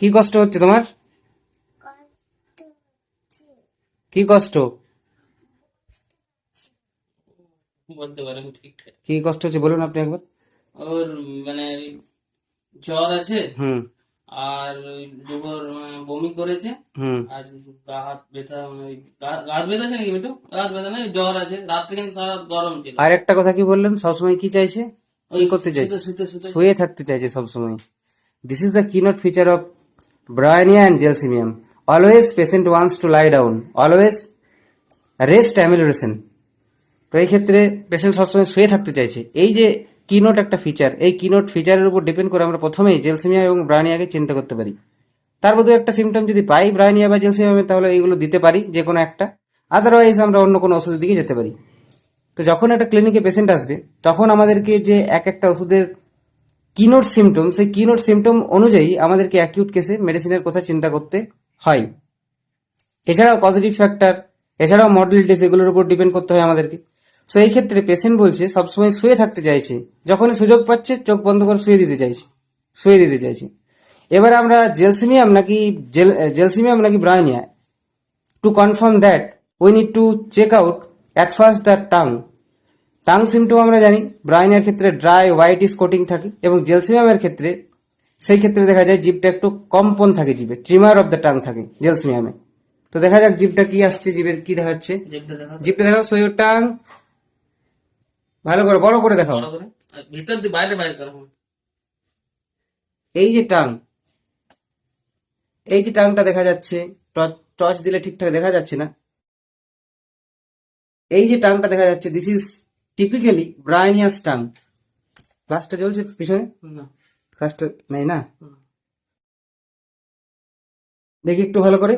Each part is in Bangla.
কি কষ্ট হচ্ছে তোমার? কি কষ্ট? বলতে পারেন ঠিকঠাক। কি কষ্ট হচ্ছে বলুন আপনি একবার। ওর মানে জ্বর আছে হুম। আর দুপুর মানে বমি করেছে। হুম। আর গা হাত ব্যথা মানে হাত ব্যথা আছে নাকি বেটু? হাত ব্যথা নেই জ্বর আছে। রাত্রে কিন্তু সারা রাত গরম ছিল। আর একটা কথা কি বললেন? সবসময় কি চাইছে? ওই করতে চাইছে? শুতে শুতে। শুতে শুয়ে থাকতে চাইছে সবসময়। This is the keynote feature of bryonia and gelsemium always patient wants to lie down always rest amelioration তো এই ক্ষেত্রে পেশেন্ট সবসময় শুয়ে থাকতে চাইছে। এই যে কিনোট একটা ফিচার এই কিনোট ফিচারের উপর ডিপেন্ড করে আমরা প্রথমেই জেলসিমিয়া এবং ব্রায়নিয়াকে চিন্তা করতে পারি। তার মধ্যে একটা সিমটম যদি পাই ব্রায়নিয়া বা জেলসিমিয়ামে তাহলে এইগুলো দিতে পারি, যে কোনো একটা। আদারওয়াইজ আমরা অন্য কোনো ওষুধের দিকে যেতে পারি। তো যখন একটা ক্লিনিকে পেশেন্ট আসবে, তখন আমাদেরকে যে এক একটা ওষুধের কিনোট সিমটম সেই কিনোট সিমটম অনুযায়ী আমাদেরকে অ্যাকিউট কেসে মেডিসিনের কথা চিন্তা করতে হয়। এছাড়াও পজিটিভ ফ্যাক্টর এছাড়াও মডেলিটিস এগুলোর উপর ডিপেন্ড করতে হয় আমাদেরকে। সো এই ক্ষেত্রে পেশেন্ট বলছে, সবসময় শুয়ে থাকতে চাইছে। যখনই সুযোগ পাচ্ছে, চোখ বন্ধ করে শুয়ে দিতে চাইছে, শুয়ে দিতে চাইছে। এবার আমরা জেলসিমিয়াম নাকি জেল জেলসিমিয়াম নাকি bryonia? To confirm that we need to check out at first the tongue tongue symptom আমরা জানি ব্রাইনের ক্ষেত্রে ড্রাই হোয়াইট ইস কোটিং থাকে এবং জেলসিমিয়ামের ক্ষেত্রে সেই ক্ষেত্রে দেখা যায় জিভটা একটু কম্পন থাকে জিভে ট্রিমার অফ দ্য টাং থাকে জেলসিমিয়ামে। তো দেখা যাক জিভটা কি আসছে জিভের কি দেখাচ্ছে। জিভটা দেখা সইয়ের টাং। ভালো করে বড় করে দেখাও। ভিতর দিয়ে বাইরে বাইরে করো। এই যে টাং এই যে টাংটা দেখা যাচ্ছে টর্চ দিলে ঠিকঠাক দেখা যাচ্ছে না। এই যে টাংটা দেখা যাচ্ছে দিস ইজ টিপিক্যালি ব্রাইনিয়াস টাং ক্লাসটা চলছে পিছনে? না। ক্লাসটা নেই না? দেখি একটু ভালো করে।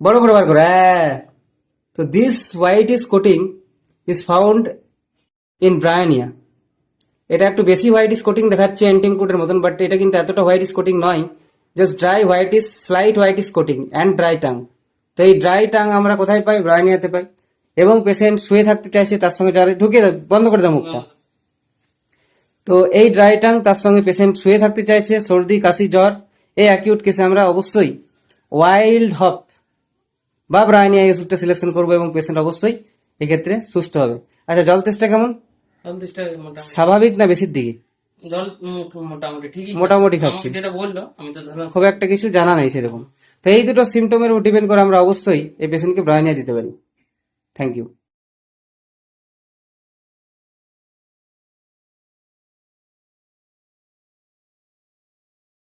বড় করে বার করে হ্যাঁ। তো this white is coating is found in bryonia এটা একটু বেশি হোয়াইট ইস কোটিং দেখাচ্ছে অ্যান্টিম কোটের মতন বাট এটা কিন্তু এতটা হোয়াইট ইস কোটিং নয়। Just dry white is slight white is coating and dry tongue তো এই ড্রাই টাং আমরা কোথায় পাই? ব্রায়ানিয়াতে পাই। এবং পেশেন্ট শুয়ে থাকতে চাইছে তার সঙ্গে যারা ঢুকে দাও, বন্ধ করে দাও মুখটা। তো এই ড্রাই টাং তার সঙ্গে পেশেন্ট শুয়ে থাকতে চাইছে সর্দি কাশি জ্বর এই অ্যাকিউট কেসে আমরা অবশ্যই ওয়াইল্ড হপ বা ব্রায়নিয়া এই ওষুধটা সিলেকশন করব এবং পেশেন্ট অবশ্যই এক্ষেত্রে সুস্থ হবে। আচ্ছা জল টেস্টটা কেমন? স্বাভাবিক না বেশির দিকে? জল মোটামুটি ঠিকই। মোটামুটি খাচ্ছি যেটা বলল আমি তো ধরলাম খুব একটা কিছু জানা নেই সেরকম। তো এই দুটো সিমটমের উপর ডিপেন্ড করে আমরা অবশ্যই এই পেশেন্টকে ব্রায়নিয়া দিতে পারি। Thank you.